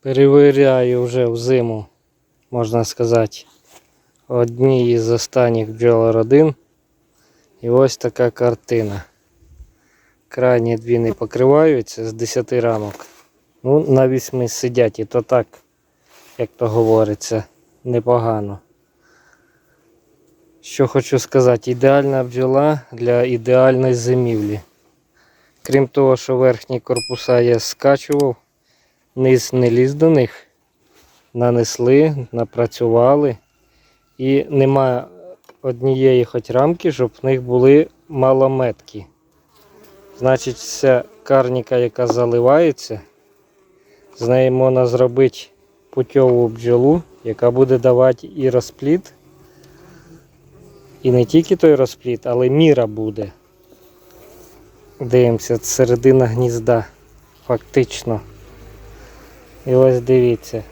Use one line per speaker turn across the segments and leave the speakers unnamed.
Перевіряю вже в зиму, можна сказати, одні із останніх бджолородин. І ось така картина. Крайні дві не покриваються з 10 рамок. Ну, на 8 сидять, і то так, як то говориться, непогано. Що хочу сказати, ідеальна бджола для ідеальної зимівлі. Крім того, що верхні корпуса я скачував, низ не ліз до них. Нанесли, напрацювали. І немає однієї хоч рамки, щоб в них були малометки. Значить, вся карніка, яка заливається, з неї можна зробити путьову бджолу, яка буде давати і розпліт. І не тільки той розпліт, але міра буде. Дивимося, це середина гнізда. Фактично. І ось дивіться.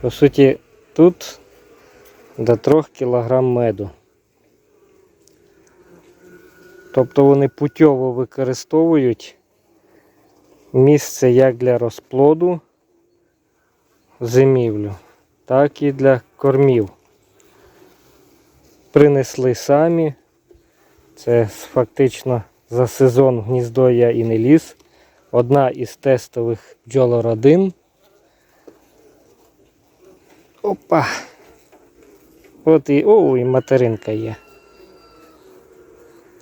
По суті, тут до 3 кг меду. Тобто вони путьово використовують місце як для розплоду зимівлю, так і для кормів. Принесли самі. Це фактично за сезон гніздо я і не ліз. Одна із тестових бджолородин. Опа! От і о, і материнка є.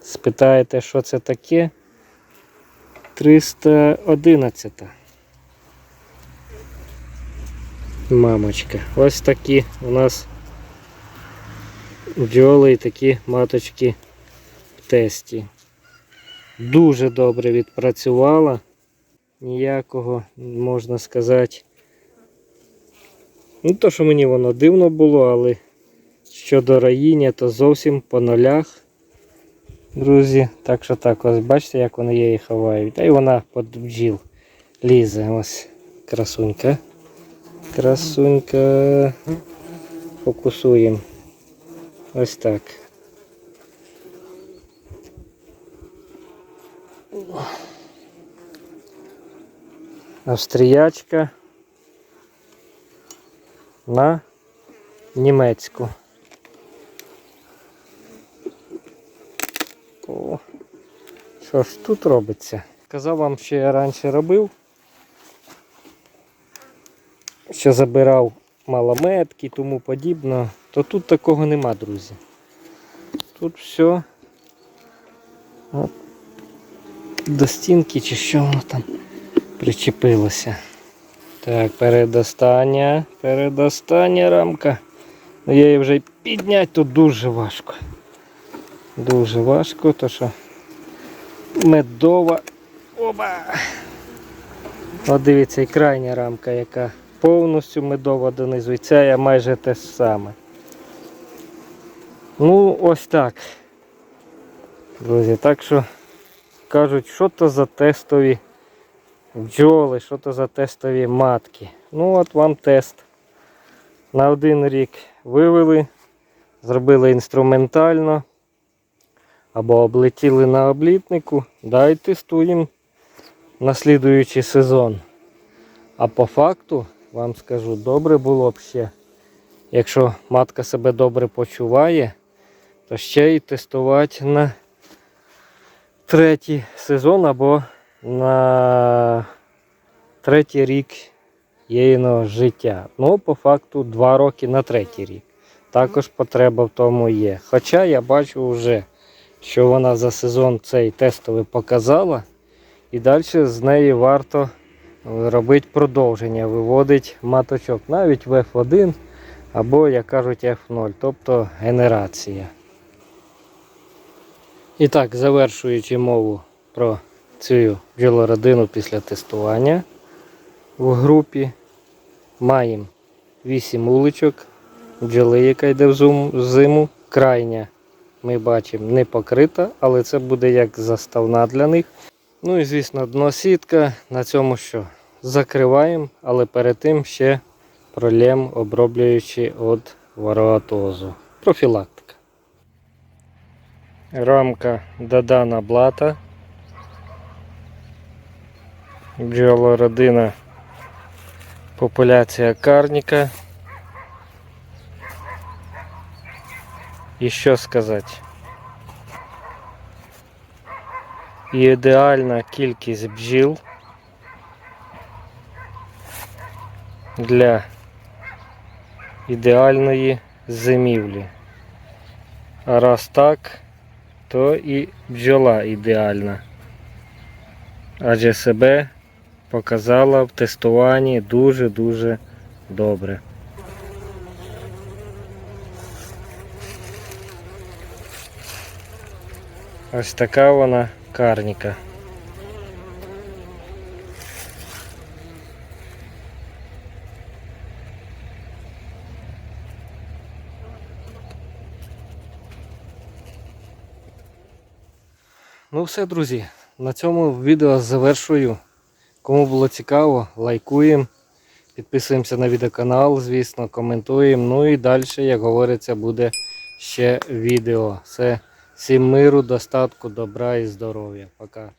Спитаєте, що це таке? 311. Мамочка. Ось такі у нас бджоли і такі маточки в тесті. Дуже добре відпрацювала. Ніякого, можна сказати. Ну, то, що мені воно дивно було, але щодо раїння, то зовсім по нулях. Друзі, так що так, ось бачите, як вони її ховають. Та й вона під бджіл лізе. Ось красунька. Красунька. Фокусуємо. Ось так. Австріячка на німецьку. О, що ж тут робиться? Казав вам, що я раніше робив, що забирав малометки і тому подібне, то тут такого нема, друзі. Тут все до стінки чи що воно там причепилося. Так, передостання, передостання рамка. Ну, я її вже підняти тут дуже важко. Дуже важко, то що медова. Оба! От дивіться, і крайня рамка, яка повністю медова донизу. І ця я майже те ж саме. Ну, ось так. Друзі, так що кажуть, що то за тестові бджоли, що то за тестові матки. Ну от вам тест. На один рік вивели, зробили інструментально або облетіли на облітнику, дай тестуємо на слідуючий сезон. А по факту вам скажу, добре було б ще, якщо матка себе добре почуває, то ще й тестувати на третій сезон або на третій рік єйного життя. Ну, по факту, два роки на третій рік. Також потреба в тому є. Хоча я бачу вже, що вона за сезон цей тестовий показала, і далі з неї варто робити продовження, виводить маточок навіть в F1 або, як кажуть, F0, тобто генерація. І так, завершуючи мову про цю бджолородину після тестування в групі, маємо 8 уличок, бджоли, яка йде в зиму. Крайня, ми бачимо, не покрита, але це буде як заставна для них. Ну і звісно, дносітка. На цьому що? Закриваємо, але перед тим ще пролєм, оброблюючи від вароатозу. Профілактика. Рамка додана блата. Бджолородина Популяція карніка. І що сказати? Ідеальна кількість бджіл для ідеальної зимівлі. А раз так, то і бджола ідеальна. Адже себе показала в тестуванні дуже-дуже добре. Ось така вона карніка. Ну все, друзі. На цьому відео завершую. Кому було цікаво, лайкуємо. Підписуємося на відеоканал, звісно, коментуємо. Ну і далі, як говориться, буде ще відео. Все. Всім миру, достатку, добра і здоров'я. Пока.